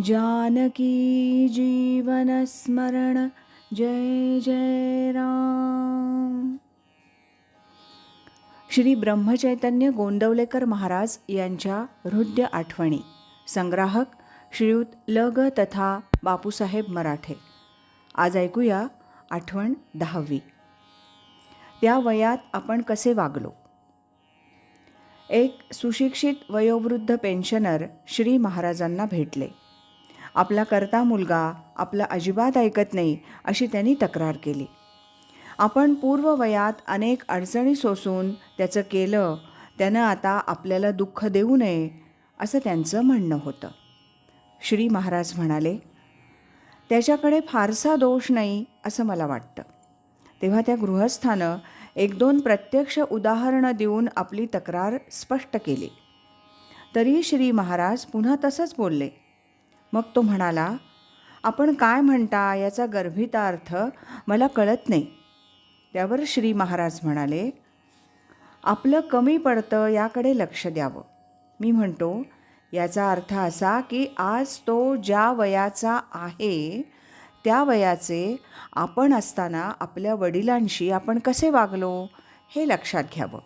जानकी जीवनस्मरण जय जय राम। श्री ब्रह्मचैतन्य गोंदवलेकर महाराज यांच्या हृदय आठवणी संग्राहक श्रीयुत ल ग तथा बापूसाहेब मराठे. आज ऐकूया आठवण दहावी. त्या वयात आपण कसे वागलो? एक सुशिक्षित वयोवृद्ध पेन्शनर श्री महाराजांना भेटले. आपला करता मुलगा आपलं अजिबात ऐकत नाही अशी त्यांनी तक्रार केली. आपण पूर्व वयात अनेक अडचणी सोसून त्याचं केलं त्यानं आता आपल्याला दुःख देऊ नये असं त्यांचं म्हणणं होतं. श्री महाराज म्हणाले त्याच्याकडे फारसा दोष नाही असं मला वाटतं. तेव्हा त्या गृहस्थानं एक दोन प्रत्यक्ष उदाहरणं देऊन आपली तक्रार स्पष्ट केली. तरी श्री महाराज पुन्हा तसंच बोलले मग तो म्हणाला आपण काय म्हणता याचा गर्भितार्थ मला कळत नाही. त्यावर श्री महाराज म्हणाले आपलं कमी पडतं याकडे लक्ष द्यावं. मी म्हणतो याचा अर्थ असा की आज तो ज्या वयाचा आहे त्या वयाचे आपण असताना आपल्या वडिलांशी आपण कसे वागलो हे लक्षात घ्यावं.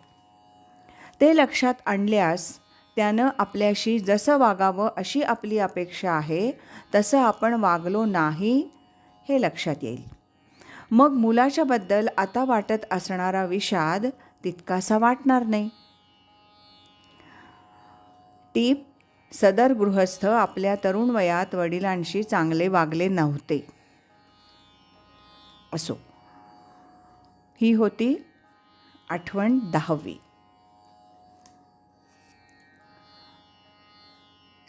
ते लक्षात आणल्यास त्यानं आपल्याशी जसं वागावं अशी आपली अपेक्षा आहे तसं आपण वागलो नाही हे लक्षात येईल. मग मुलाच्याबद्दल आता वाटत असणारा विषाद तितकासा वाटणार नाही. टीप सदर गृहस्थ आपल्या तरुण वयात वडिलांशी चांगले वागले नव्हते. असो. ही होती आठवण दहावी.